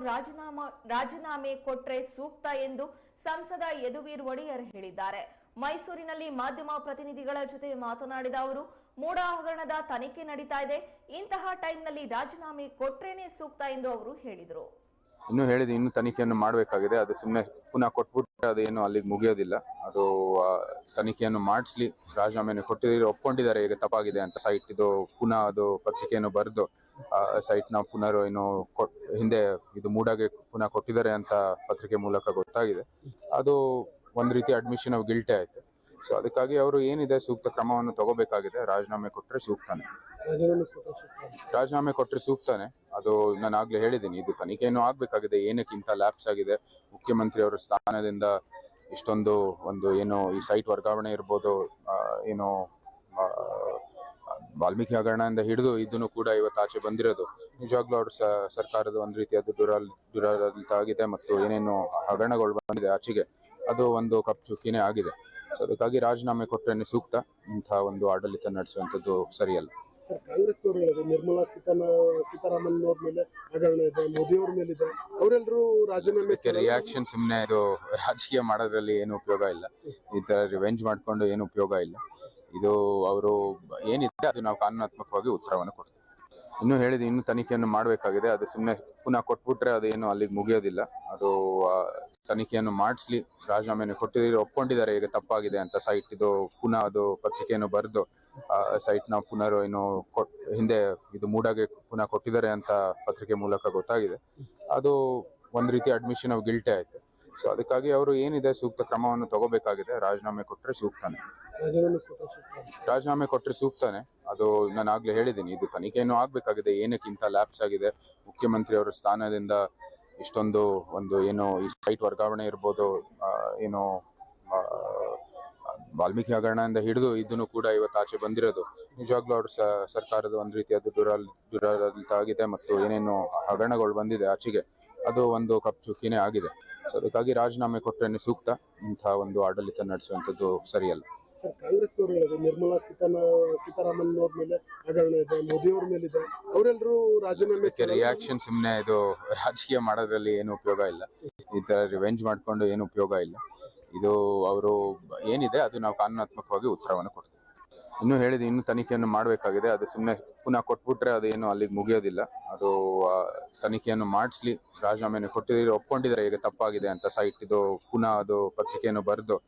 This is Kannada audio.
ರಾಜೀನಾಮಾ ರಾಜೀನಾಮೆ ಕೊಟ್ರೆ ಸೂಕ್ತ ಎಂದು ಸಂಸದ ಯದುವೀರ್ ಒಡೆಯರ್ ಹೇಳಿದ್ದಾರೆ. ಮೈಸೂರಿನಲ್ಲಿ ಮಾಧ್ಯಮ ಪ್ರತಿನಿಧಿಗಳ ಜೊತೆ ಮಾತನಾಡಿದ ಅವರು, ಮೂಡ ಹಗರಣದ ತನಿಖೆ ನಡೀತಾ ಇದೆ. ಇಂತಹ ಟೈಮ್ನಲ್ಲಿ ರಾಜೀನಾಮೆ ಕೊಟ್ರೇನೆ ಸೂಕ್ತ ಎಂದು ಅವರು ಹೇಳಿದರು. ಇನ್ನು ಹೇಳಿದೆ ಇನ್ನು ತನಿಖೆಯನ್ನು ಮಾಡಬೇಕಾಗಿದೆ. ಅದು ಸುಮ್ಮನೆ ಪುನಃ ಕೊಟ್ಬಿಟ್ರೆ ಅದೇನು ಅಲ್ಲಿಗೆ ಮುಗಿಯೋದಿಲ್ಲ. ಅದು ತನಿಖೆಯನ್ನು ಮಾಡಿಸ್ಲಿ. ರಾಜೀನಾಮೆಯನ್ನು ಕೊಟ್ಟಿದ್ರೆ ಒಪ್ಕೊಂಡಿದ್ದಾರೆ ಈಗ ತಪ್ಪಾಗಿದೆ ಅಂತ ಸೈಟ್ ಇದು ಪುನಃ ಅದು ಪತ್ರಿಕೆಯನ್ನು ಬರೆದು ಸೈಟ್ನ ಪುನರ್ ಏನು ಕೊಟ್- ಹಿಂದೆ ಇದು ಮೂಡಾಗೆ ಪುನಃ ಕೊಟ್ಟಿದ್ದಾರೆ ಅಂತ ಪತ್ರಿಕೆ ಮೂಲಕ ಗೊತ್ತಾಗಿದೆ. ಅದು ಒಂದು ರೀತಿ ಅಡ್ಮಿಷನ್ ಆಫ್ ಗಿಲ್ಟೆ ಆಯ್ತು. ಸೊ ಅದಕ್ಕಾಗಿ ಅವರು ಏನಿದೆ ಸೂಕ್ತ ಕ್ರಮವನ್ನು ತಗೋಬೇಕಾಗಿದೆ. ರಾಜೀನಾಮೆ ಕೊಟ್ಟರೆ ಸೂಕ್ತಾನೆ. ರಾಜೀನಾಮೆ ಕೊಟ್ಟರೆ ಸೂಕ್ತಾನೆ. ಅದು ನಾನು ಆಗ್ಲೇ ಹೇಳಿದ್ದೀನಿ, ಇದು ತನಿಖೆಯನ್ನು ಆಗ್ಬೇಕಾಗಿದೆ, ಏನಕ್ಕಿಂತ ಲ್ಯಾಪ್ಸ್ ಆಗಿದೆ. ಮುಖ್ಯಮಂತ್ರಿ ಅವರ ಸ್ಥಾನದಿಂದ ಇಷ್ಟೊಂದು ಒಂದು ಏನು ಈ ಸೈಟ್ ವರ್ಗಾವಣೆ ಇರ್ಬೋದು ಏನು ವಾಲ್ಮೀಕಿ ಹಗರಣದಿಂದ ಹಿಡಿದು ಇದನ್ನು ಕೂಡ ಇವತ್ತು ಆಚೆ ಬಂದಿರೋದು. ನಿಜವಾಗ್ಲೂ ಅವ್ರ ಸರ್ಕಾರದ ಒಂದು ರೀತಿಯಾದ ದುರಾಲ್, ದುರಾಡಳಿತ ಆಗಿದೆ ಮತ್ತು ಏನೇನು ಹಗರಣಗಳು ಬಂದಿದೆ ಆಚೆಗೆ. ಅದು ಒಂದು ಕಪ್ ಚುಕ್ಕಿನೇ ಆಗಿದೆ. ಸೊ ಅದಕ್ಕಾಗಿ ರಾಜೀನಾಮೆ ಕೊಟ್ಟರೆ ಸೂಕ್ತ. ಇಂಥ ಒಂದು ಆಡಳಿತ ನಡೆಸುವಂಥದ್ದು ಸರಿಯಲ್ಲ. ಸರ್ ಕಾಂಗ್ರೆಸ್ ಹೇಳೋದು ನಿರ್ಮಲಾ ಸೀತಾರಾಮನ್ ಅವ್ರ ಮೇಲೆ ಹಗರಣ ಇದೆ ಮೋದಿ ಅವ್ರ ಮೇಲೆ ಇದೆ. ಅವರೆಲ್ಲರೂ ರಾಜೀನಾಮೆ ರಿಯಾಕ್ಷನ್ ಸುಮ್ಮನೆ ಇದು ರಾಜಕೀಯ ಮಾಡೋದ್ರಲ್ಲಿ ಏನು ಉಪಯೋಗ ಇಲ್ಲ. ಈ ತರ ರಿವೆಂಜ್ ಮಾಡ್ಕೊಂಡು ಏನು ಉಪಯೋಗ ಇಲ್ಲ. ಇದು ಅವರು ಏನಿದೆ ಅದು ನಾವು ಕಾನೂನಾತ್ಮಕವಾಗಿ ಉತ್ತರವನ್ನು ಕೊಡ್ತೀವಿ. ಇನ್ನು ಹೇಳಿದ್ವಿ ಇನ್ನು ತನಿಖೆಯನ್ನು ಮಾಡಬೇಕಾಗಿದೆ. ಅದು ಸುಮ್ಮನೆ ಪುನಃ ಕೊಟ್ಬಿಟ್ರೆ ಅದೇನು ಅಲ್ಲಿಗೆ ಮುಗಿಯೋದಿಲ್ಲ. ಅದು ತನಿಖೆಯನ್ನು ಮಾಡಿಸ್ಲಿ. ರಾಜೀನಾಮೆಯನ್ನು ಕೊಟ್ಟಿದ್ರೆ ಒಪ್ಕೊಂಡಿದ್ದಾರೆ ಈಗ ತಪ್ಪಾಗಿದೆ ಅಂತ ಸೈಟ್ ಇದು ಪುನಃ ಅದು ಪತ್ರಿಕೆಯನ್ನು ಬರೆದು ಸೈಟ್ ನಾವು ಪುನರ್ ಏನು ಹಿಂದೆ ಇದು ಮೂಡಾಗೆ ಪುನಃ ಕೊಟ್ಟಿದ್ದಾರೆ ಅಂತ ಪತ್ರಿಕೆ ಮೂಲಕ ಗೊತ್ತಾಗಿದೆ. ಅದು ಒಂದು ರೀತಿ ಅಡ್ಮಿಷನ್ ಆಫ್ ಗಿಲ್ಟೆ ಆಯ್ತು. ಸೊ ಅದಕ್ಕಾಗಿ ಅವರು ಏನಿದೆ ಸೂಕ್ತ ಕ್ರಮವನ್ನು ತಗೋಬೇಕಾಗಿದೆ ರಾಜೀನಾಮೆ ಕೊಟ್ಟರೆ ಸೂಕ್ತಾನೆ. ರಾಜೀನಾಮೆ ಕೊಟ್ಟರೆ ರಾಜೀನಾಮೆ ಕೊಟ್ಟರೆ ಸೂಕ್ತಾನೆ. ಅದು ನಾನು ಆಗ್ಲೇ ಹೇಳಿದ್ದೀನಿ ಇದು ತನಿಖೆಯನ್ನು ಆಗ್ಬೇಕಾಗಿದೆ ಏನಕ್ಕಿಂತ ಲ್ಯಾಪ್ಸ್ ಆಗಿದೆ. ಮುಖ್ಯಮಂತ್ರಿ ಅವರ ಸ್ಥಾನದಿಂದ ಇಷ್ಟೊಂದು ಒಂದು ಏನು ಈ ಸೈಟ್ ವರ್ಗಾವಣೆ ಇರ್ಬೋದು ಏನು ವಾಲ್ಮೀಕಿ ಹಗರಣದಿಂದ ಹಿಡಿದು ಇದನ್ನು ಕೂಡ ಇವತ್ತು ಆಚೆ ಬಂದಿರೋದು. ನಿಜವಾಗ್ಲೂ ಅವ್ರ ಸರ್ಕಾರದ ಒಂದು ರೀತಿಯಾದ ದುರಾಲ್ ದುರಾಡಳಿತ ಆಗಿದೆ ಮತ್ತು ಏನೇನು ಹಗರಣಗಳು ಬಂದಿದೆ ಆಚೆಗೆ, ಅದು ಒಂದು ಕಪ್ ಚುಕ್ಕಿನೇ ಆಗಿದೆ. ಸೊ ಅದಕ್ಕಾಗಿ ರಾಜೀನಾಮೆ ಕೊಟ್ಟರೆ ಸೂಕ್ತ ಇಂಥ ಒಂದು ಆಡಳಿತ ನಡೆಸುವಂಥದ್ದು ಸರಿಯಲ್ಲ. ಸರ್ ಕಾಂಗ್ರೆಸ್ನವ್ರು ಹೇಳೋದು, ನಿರ್ಮಲಾ ಸೀತಾನ, ಸೀತಾರಾಮನ್ ಅವ್ರ ಮೇಲೆ ಹಗರಣ ಇದೆ, ಮೋದಿ ಅವ್ರ ಮೇಲೆ ಇದೆ ಅವರೆಲ್ಲರೂ ರಾಜೀನಾಮೆ ರಿಯಾಕ್ಷನ್ ಸುಮ್ಮನೆ ಇದು ರಾಜಕೀಯ ಮಾಡೋದ್ರಲ್ಲಿ ಏನು ಉಪಯೋಗ ಇಲ್ಲ. ಈ ತರ ರಿವೆಂಜ್ ಮಾಡ್ಕೊಂಡು ಏನು ಉಪಯೋಗ ಇಲ್ಲ. ಇದು ಅವರು ಏನಿದೆ ಅದು ನಾವು ಕಾನೂನಾತ್ಮಕವಾಗಿ ಉತ್ತರವನ್ನು ಕೊಡ್ತೀವಿ. ಇನ್ನು ಹೇಳಿದೆ ಇನ್ನು ತನಿಖೆಯನ್ನು ಮಾಡಬೇಕಾಗಿದೆ. ಅದು ಸುಮ್ಮನೆ ಪುನಃ ಕೊಟ್ಬಿಟ್ರೆ ಅದೇನು ಅಲ್ಲಿಗೆ ಮುಗಿಯೋದಿಲ್ಲ. ಅದು ತನಿಖೆಯನ್ನು ಮಾಡಿಸ್ಲಿ. ರಾಜೀನಾಮೆಯನ್ನು ಕೊಟ್ಟಿದ್ರೆ ಒಪ್ಕೊಂಡಿದ್ದಾರೆ ಈಗ ತಪ್ಪಾಗಿದೆ ಅಂತ ಸೈಟ್ ಇದು ಪುನಃ ಅದು ಪತ್ರಿಕೆಯನ್ನು ಬರೆದು